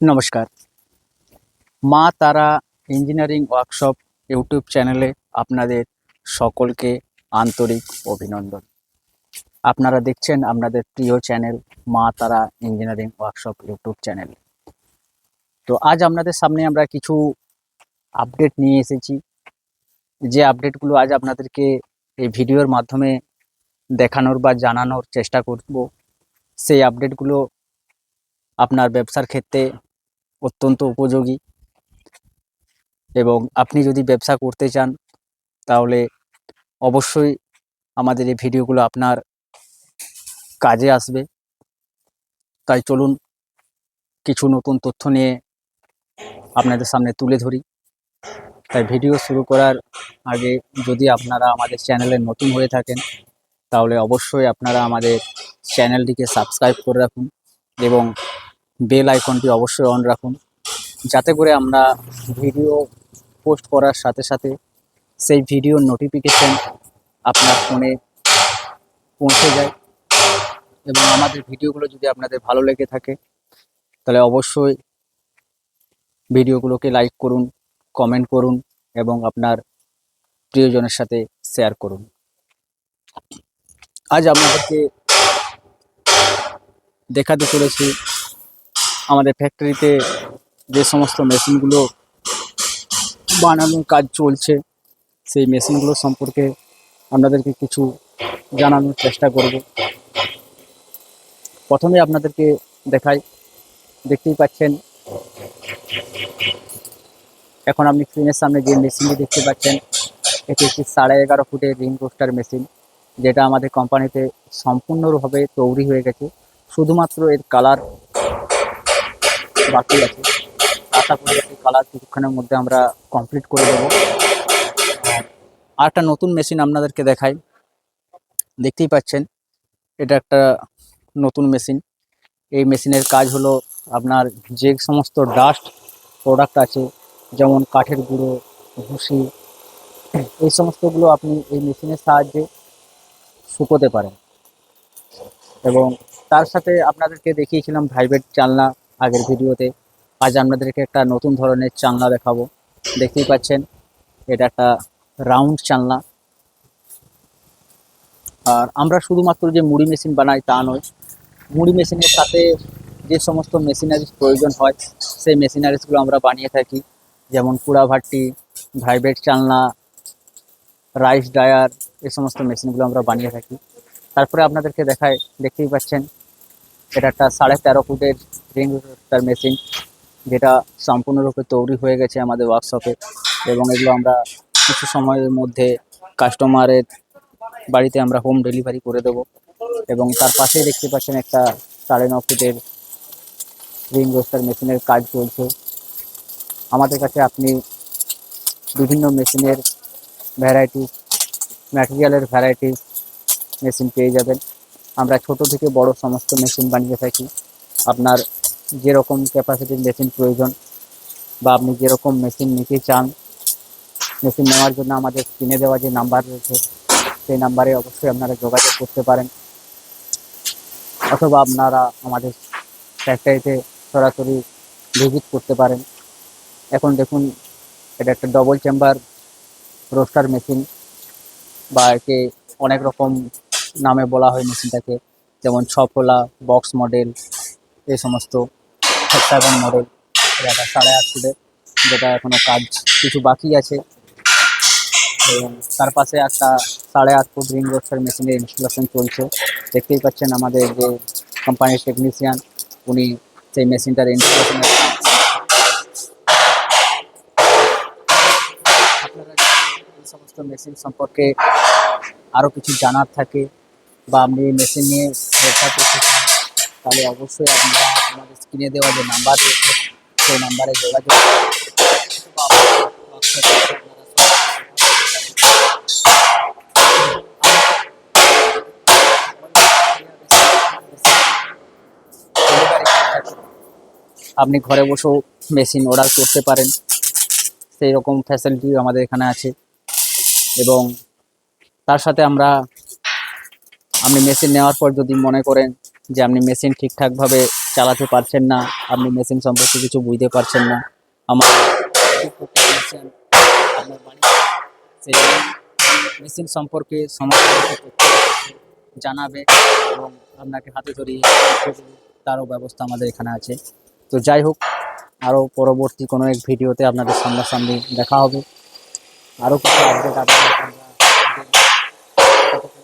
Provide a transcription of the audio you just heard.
নমস্কার। মা তারা ইঞ্জিনিয়ারিং ওয়ার্কশপ ইউটিউব চ্যানেলে আপনাদের সকলকে আন্তরিক অভিনন্দন। আপনারা দেখছেন আপনাদের প্রিয় চ্যানেল মা তারা ইঞ্জিনিয়ারিং ওয়ার্কশপ ইউটিউব চ্যানেল তো আজ আপনাদের সামনে আমরা কিছু আপডেট নিয়ে এসেছি। যে আপডেটগুলো আজ আপনাদেরকে এই ভিডিওর মাধ্যমে দেখানোর বা জানানোর চেষ্টা করব, সেই আপডেটগুলো আপনার ব্যবসার ক্ষেত্রে অত্যন্ত উপযোগী। এবং আপনি যদি ব্যবসা করতে চান, তাহলে অবশ্যই আমাদের এই ভিডিওগুলো আপনার কাজে আসবে। তাই চলুন কিছু নতুন তথ্য নিয়ে আপনাদের সামনে তুলে ধরি। তাই ভিডিও শুরু করার আগে যদি আপনারা আমাদের চ্যানেলে নতুন হয়ে থাকেন, তাহলে অবশ্যই আপনারা আমাদের চ্যানেলটিকে সাবস্ক্রাইব করে রাখুন এবং বেল আইকনটি অবশ্যই অন রাখুন। যাতে করে আমরা ভিডিও পোস্ট করার সাথে সাথে সেই ভিডিওর নোটিফিকেশন আপনার ফোনে পৌঁছে যায় এবং আমাদের ভিডিওগুলো যদি আপনাদের ভালো লেগে থাকে, তাহলে অবশ্যই ভিডিওগুলোকে লাইক করুন কমেন্ট করুন এবং আপনার প্রিয়জনের সাথে শেয়ার করুন। আজ আপনাদেরকে দেখাতে চলেছি আমাদের ফ্যাক্টরিতে যে সমস্ত মেশিনগুলো বানানোর কাজ চলছে, সেই মেশিনগুলো সম্পর্কে আপনাদেরকে কিছু জানানোর চেষ্টা করব। প্রথমে আপনাদেরকে দেখাই, দেখতেই পাচ্ছেন, এখন আপনি স্ক্রিনের সামনে যে মেশিনটি দেখতে পাচ্ছেন, এটি একটি সাড়ে এগারো ফুটের রিং রোস্টার মেশিন, যেটা আমাদের কোম্পানিতে সম্পূর্ণভাবে তৈরি হয়ে গেছে। শুধুমাত্র এর কালার বাকি আছে। আশা করি এই কালার কিছুক্ষণের মধ্যে আমরা কমপ্লিট করে দেবো। আর একটা নতুন মেশিন আপনাদেরকে দেখাই। দেখতেই পাচ্ছেন, এটা একটা নতুন মেশিন এই মেশিনের কাজ হলো আপনার যে সমস্ত ডাস্ট প্রোডাক্ট আছে, যেমন কাঠের গুঁড়ো, ভুসি, এই সমস্তগুলো আপনি এই মেশিনের সাহায্যে শুকোতে পারেন। এবং তার সাথে আপনাদেরকে দেখিয়েছিলাম ভাইব্রেট জানলা আগের ভিডিওতে। আজ আপনাদেরকে একটা নতুন ধরনের জানলা দেখাবো। দেখতেই পাচ্ছেন, এটা একটা রাউন্ড জানলা আর আমরা শুধুমাত্র যে মুড়ি মেশিন বানাই তা নয়, মুড়ি মেশিনের সাথে যে সমস্ত মেশিনারিজ প্রয়োজন হয়, সেই মেশিনারিজগুলো আমরা বানিয়ে থাকি। যেমন কুড়া ভাট্টি, ভাইব্রেট চালনা, রাইস ড্রায়ার এই সমস্ত মেশিনগুলো আমরা বানিয়ে থাকি। তারপরে আপনাদেরকে দেখায়, দেখতেই পাচ্ছেন এটা একটা সাড়ে তেরো ফুটের রিং রোস্টার মেশিন যেটা সম্পূর্ণরূপে তৈরি হয়ে গেছে আমাদের ওয়ার্কশপে এবং এগুলো আমরা কিছু সময়ের মধ্যে কাস্টমারের বাড়িতে আমরা হোম ডেলিভারি করে দেব। এবং তার পাশেই দেখতে পাচ্ছেন একটা সাড়ে ন ফুটের রিং রোস্টার মেশিনের কাজ চলছে। আমাদের কাছে আপনি বিভিন্ন মেশিনের ভ্যারাইটি ম্যাটেরিয়ালের ভ্যারাইটি মেশিন পেয়ে যাবেন। আমরা ছোট থেকে বড় সমস্ত মেশিন বানিয়ে থাকি। আপনার যেরকম ক্যাপাসিটির মেশিন প্রয়োজন বা আপনি যেরকম মেশিন নিতে চান মেশিন নেওয়ার জন্য আমাদের কিনে দেওয়া যে নাম্বার রয়েছে, সেই নাম্বারে অবশ্যই আপনারা যোগাযোগ করতে পারেন। অথবা আপনারা আমাদের ফ্যাক্টরিতে সরাসরি ভিজিট করতে পারেন। এখন দেখুন, এটা একটা ডবল চেম্বার রোস্টার মেশিন বা একে অনেক রকম নামে বলা হয় মেশিনটাকে, যেমন ছফোলা, বক্স মডেল, এই সমস্ত সেভেন মডেল এটা সাড়ে আট ফুটের যেটা এখনও কাজ কিছু বাকি আছে। তার পাশে একটা সাড়ে আট ফুট রিং রোস্টার মেশিনের ইনস্টলেশন চলছে। দেখতেই পাচ্ছেন আমাদের যে কোম্পানির টেকনিশিয়ান উনি সেই মেশিনটার এই সমস্ত মেশিন সম্পর্কে আরও কিছু জানার থাকে। বা আপনি মেশিন নিয়ে ব্যবসা করতে চান তাহলে অবশ্যই আপনারা আমাদের স্ক্রিনে দেওয়া যে নাম্বার রয়েছে, সেই নাম্বারে যোগাযোগ আপনি ঘরে বসেও মেশিন অর্ডার করতে পারেন। সেই রকম ফ্যাসিলিটি আমাদের এখানে আছে। এবং তার সাথে আমরা আপনি মেশিন নেওয়ার পর যদি মনে করেন যে আপনি মেশিন ঠিকঠাকভাবে চালাতে পারছেন না, আপনি মেশিন সম্পর্কে কিছু বুঝতে পারছেন না, আমার আপনার মেশিন সম্পর্কে জানাবে এবং আপনাকে হাতে ধরিয়ে তারও ব্যবস্থা আমাদের এখানে আছে তো যাই হোক, আরও পরবর্তী কোনো এক ভিডিওতে আপনাদের সামনাসামনি দেখা হবে আরও কিছু আপডেট। ততক্ষণ